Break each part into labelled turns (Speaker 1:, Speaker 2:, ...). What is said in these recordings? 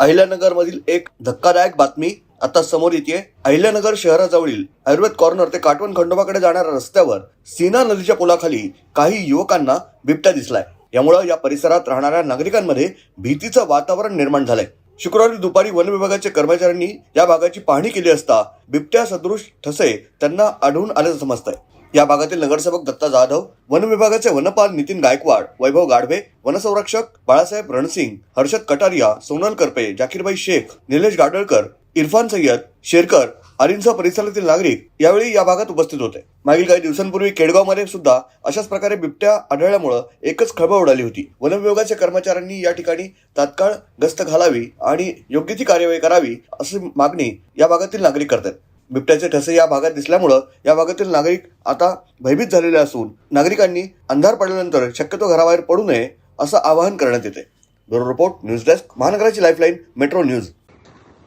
Speaker 1: अहिल्यानगरमधील एक धक्कादायक बातमी आता समोर येते अहिल्यानगर शहराजवळील आयुर्वेद कॉर्नर ते काटवण खंडोबाकडे जाणाऱ्या रस्त्यावर सीना नदीच्या पुलाखाली काही युवकांना बिबट्या दिसलाय. यामुळं या परिसरात राहणाऱ्या नागरिकांमध्ये भीतीचं वातावरण निर्माण झालंय. शुक्रवारी दुपारी वन विभागाच्या कर्मचाऱ्यांनी या भागाची पाहणी केली असता बिबट्या सदृश ठसे त्यांना आढळून आल्याचं समजतंय. या भागातील नगरसेवक दत्ता जाधव वन विभागाचे वनपाल नितीन गायकवाड वैभव गाढवे वनसंरक्षक बाळासाहेब रणसिंग हर्षद कटारिया सोनल करपे जाकीरबाई शेख निलेश गाडळकर इरफान सय्यद शेरकर आरींसह परिसरातील नागरिक यावेळी या भागात उपस्थित होते. मागील काही दिवसांपूर्वी केडगावमध्ये सुद्धा अशाच प्रकारे बिबट्या आढळल्यामुळं एकच खळबळ उडाली होती. वन विभागाच्या कर्मचाऱ्यांनी या ठिकाणी तात्काळ गस्त घालावी आणि योग्य ती कार्यवाही करावी अशी मागणी या भागातील नागरिक करतात. बिबट्याचे ठसे या भागात दिसल्यामुळं या भागातील नागरिक आता भयभीत झालेले असून नागरिकांनी अंधार पडल्यानंतर शक्यतो घराबाहेर पडू नये असं आवाहन करण्यात येते. ब्युरो रिपोर्ट न्यूज डेस्क महानगराची लाईफलाईन मेट्रो न्यूज.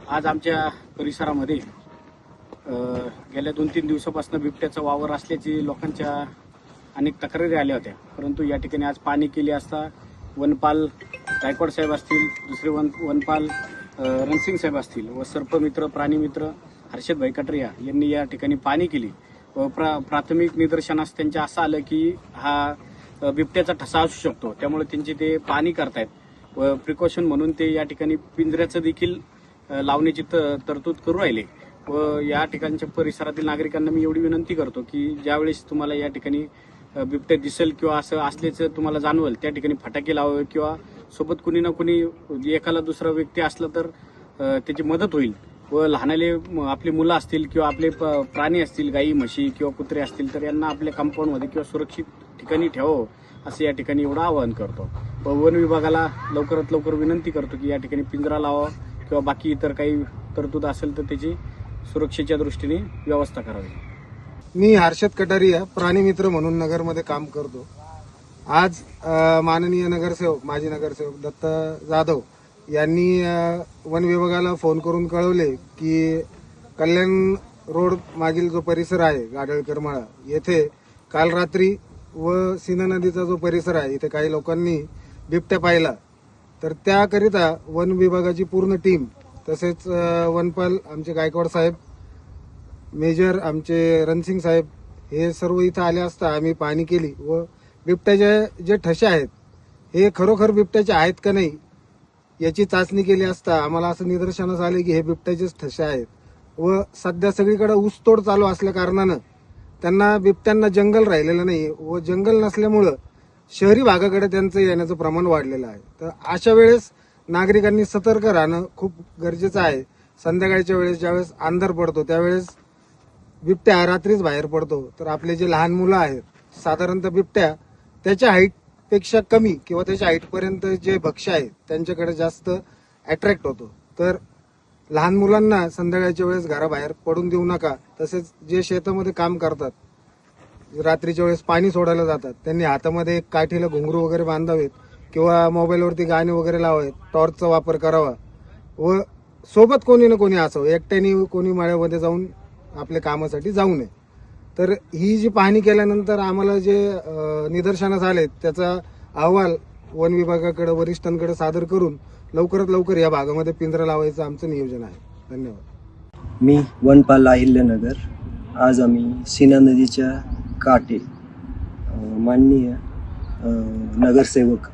Speaker 2: आज आमच्या परिसरामध्ये गेल्या दोन तीन दिवसापासून बिबट्याचा वावर असल्याची लोकांच्या अनेक तक्रारी आल्या होत्या. परंतु या ठिकाणी आज पाणी केली असता वनपाल गायकवाड साहेब असतील दुसरे वन वनपाल रणसिंग साहेब असतील व सर्पमित्र प्राणीमित्र हर्षदभाई कटरिया यांनी या ठिकाणी पाणी केली. व प्रा प्राथमिक निदर्शनास त्यांच्या असं आलं की हा बिबट्याचा ठसा असू शकतो. त्यामुळे त्यांचे ते पाणी करतायत. व प्रिकॉशन म्हणून ते या ठिकाणी पिंजऱ्याचं देखील लावण्याची तरतूद करू राहिले. व या ठिकाणच्या परिसरातील नागरिकांना मी एवढी विनंती करतो की ज्यावेळेस तुम्हाला या ठिकाणी बिबट्या दिसेल किंवा असं असल्याचं तुम्हाला जाणवेल त्या ठिकाणी फटाके लावावे किंवा सोबत कुणी ना कुणी एखादा दुसरा व्यक्ती असला तर त्याची मदत होईल. व लहानाले आपली मुलं असतील किंवा आपले प- प्राणी असतील गाई म्हशी किंवा कुत्रे असतील तर यांना आपल्या कंपाऊंडमध्ये किंवा सुरक्षित ठिकाणी ठेवावं असं या ठिकाणी एवढं आवाहन करतो. व वन विभागाला लवकरात लवकर विनंती करतो की या ठिकाणी पिंजरा लावा किंवा बाकी इतर काही तरतूद असेल तर त्याची सुरक्षेच्या दृष्टीने व्यवस्था करावी.
Speaker 3: मी हर्षद कटारिया प्राणी मित्र म्हणून नगरमध्ये काम करतो. आज माननीय नगरसेवक माजी नगरसेवक दत्त जाधव यांनी वन विभागाला फोन करून कळवले की कल्याण रोड मागील जो परिसर आहे गाडळकर मळा येथे काल रात्री व सीना नदीचा जो परिसर आहे इथे काही लोकांनी बिबट्या पाहिला. तर त्याकरिता वन विभागाची पूर्ण टीम तसेच वनपाल आमचे गायकवाड साहेब मेजर आमचे रणसिंग साहेब हे सर्व इथं आले असता आम्ही पाहणी केली व बिबट्याचे जे ठसे आहेत हे खरोखर बिबट्याचे आहेत का नाही याची चाचणी केली असता आम्हाला असं निदर्शनास आले की हे बिबट्याचेच ठसे आहेत. व सध्या सगळीकडे ऊसतोड चालू असल्या कारणानं त्यांना बिबट्यांना जंगल राहिलेलं नाही व जंगल नसल्यामुळं शहरी भागाकडे त्यांचं येण्याचं प्रमाण वाढलेलं आहे. तर अशा वेळेस नागरिकांनी सतर्क राहणं खूप गरजेचं आहे. संध्याकाळच्या वेळेस ज्यावेळेस अंधार पडतो त्यावेळेस बिबट्या रात्रीच बाहेर पडतो. तर आपले जे लहान मुलं आहेत साधारणतः बिबट्या त्याच्या हाईट पेक्षा कमी किंवा त्याच्या हाईट पर्यंत जे भक्ष्य आहेत त्यांच्याकडे जास्त अट्रॅक्ट होतो. तर लहान मुलांना संध्याकाळच्या वेळेस घराबाहेर पडून देऊ नका. तसेच जे शेतामध्ये काम करतात रात्रीच्या वेळेस पाणी सोडायला जातात त्यांनी हातामध्ये एक काठीला घुंगरू वगैरे बांधावेत किंवा मोबाईलवरती गाणे वगैरे लावावेत टॉर्चचा वापर करावा. व सोबत कोणी ना कोणी असावं. एकट्याने कोणी माळ्यामध्ये जाऊन आपल्या कामासाठी जाऊ नये. तर ही जी पाहणी केल्यानंतर आम्हाला जे निदर्शनास आले त्याचा अहवाल वन विभागाकडे वरिष्ठांकडे सादर करून लवकरात लवकर या भागामध्ये पिंजरा लावायचं आमचं नियोजन आहे. धन्यवाद.
Speaker 4: मी वनपाल अहिल्यानगर. आज आम्ही सीना नदीच्या काठी माननीय नगरसेवक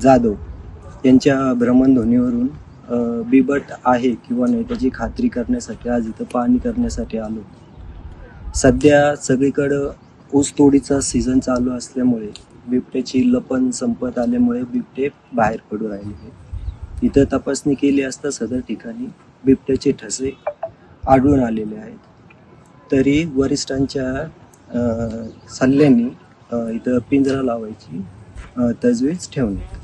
Speaker 4: जाधव यांच्या भ्रमणध्वनीवरून बिबट आहे किंवा नाही त्याची खात्री करण्यासाठी आज इथं पाहणी करण्यासाठी आलो. सध्या सगळीकडं ऊसतोडीचा सीझन चालू असल्यामुळे बिबट्याची लपण संपत आल्यामुळे बिबटे बाहेर पडू राहिले इथं तपासणी केली असता सदर ठिकाणी बिबट्याचे ठसे आढळून आलेले आहेत. तरी वरिष्ठांच्या सल्ल्याने इथं पिंजरा लावायची तजवीज ठेवण्यात